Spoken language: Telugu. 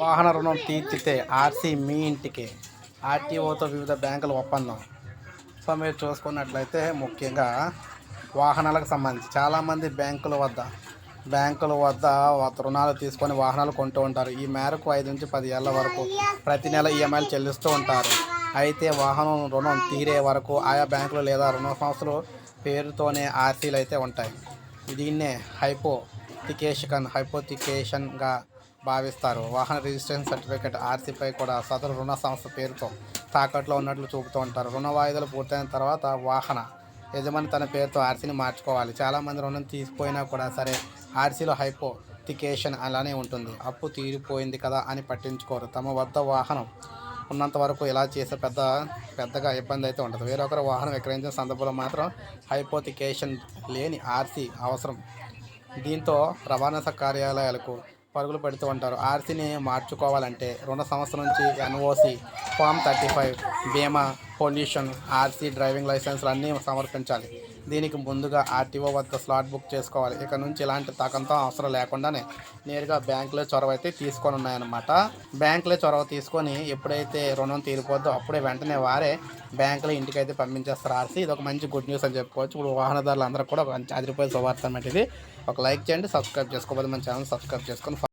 వాహన రుణం తీర్చితే ఆర్సీ మీ ఇంటికి. ఆర్టీఓతో వివిధ బ్యాంకుల ఒప్పందం. సో మీరు చూసుకున్నట్లయితే ముఖ్యంగా వాహనాలకు సంబంధించి చాలామంది బ్యాంకుల వద్ద బ్యాంకుల వద్ద రుణాలు తీసుకొని వాహనాలు కొంటూ ఉంటారు. ఈ మేరకు ఐదు నుంచి పది ఏళ్ళ వరకు ప్రతి నెల ఈఎంఐలు చెల్లిస్తూ ఉంటారు. అయితే వాహనం రుణం తీరే వరకు ఆయా బ్యాంకులు లేదా రుణ సంస్థలు పేరుతోనే ఆర్సీలు అయితే ఉంటాయి. దీన్నే హైపోతికేషన్ హైపోతికేషన్గా భావిస్తారు. వాహన రిజిస్ట్రేషన్ సర్టిఫికేట్ ఆర్సీపై కూడా సదరు రుణ సంస్థ పేరుతో తాకట్లో ఉన్నట్లు చూపుతూ ఉంటారు. రుణ వాయిదాలు పూర్తయిన తర్వాత వాహన యజమాని తన పేరుతో ఆర్సీని మార్చుకోవాలి. చాలామంది రుణం తీసిపోయినా కూడా సరే ఆర్సీలో హైపోటికేషన్ అలానే ఉంటుంది. అప్పు తీరిపోయింది కదా అని పట్టించుకోరు. తమ వద్ద వాహనం ఉన్నంత వరకు ఇలా చేసే పెద్ద పెద్దగా ఇబ్బంది అయితే ఉంటుంది వేరొకరు వాహనం విక్రయించిన సందర్భంలో మాత్రం హైపోతికేషన్ లేని ఆర్సీ అవసరం. దీంతో రవాణా కార్యాలయాలకు పరుగులు పెడుతూ ఉంటారు. ఆర్సీని మార్చుకోవాలంటే రెండు సంవత్సరం నుంచి ఎన్ఓసి ఫామ్ థర్టీ ఫైవ్ బీమా పొల్యూషన్ ఆర్సీ డ్రైవింగ్ లైసెన్స్లు అన్నీ సమర్పించాలి. దీనికి ముందుగా ఆర్టీఓ వద్ద స్లాట్ బుక్ చేసుకోవాలి. ఇక నుంచి ఇలాంటి తకంతో అవసరం లేకుండానే నేరుగా బ్యాంకులో చొరవ అయితే తీసుకొని ఉన్నాయన్నమాట. బ్యాంకులో చొరవ తీసుకొని ఎప్పుడైతే రుణం తీరిపోద్దో అప్పుడే వెంటనే వారే బ్యాంకులో ఇంటికి అయితే పంపించేస్తారు ఆర్సీ ఇది ఒక మంచి గుడ్ న్యూస్ అని చెప్పుకోవచ్చు. ఇప్పుడు వాహనదారులు అందరూ కూడా మంచి అదిరిపోయే శుభార్థం అన్నమాట ఇది ఒక లైక్ చేయండి సబ్స్క్రైబ్ చేసుకోవాలి మన ఛానల్ సబ్స్క్రైబ్ చేసుకొని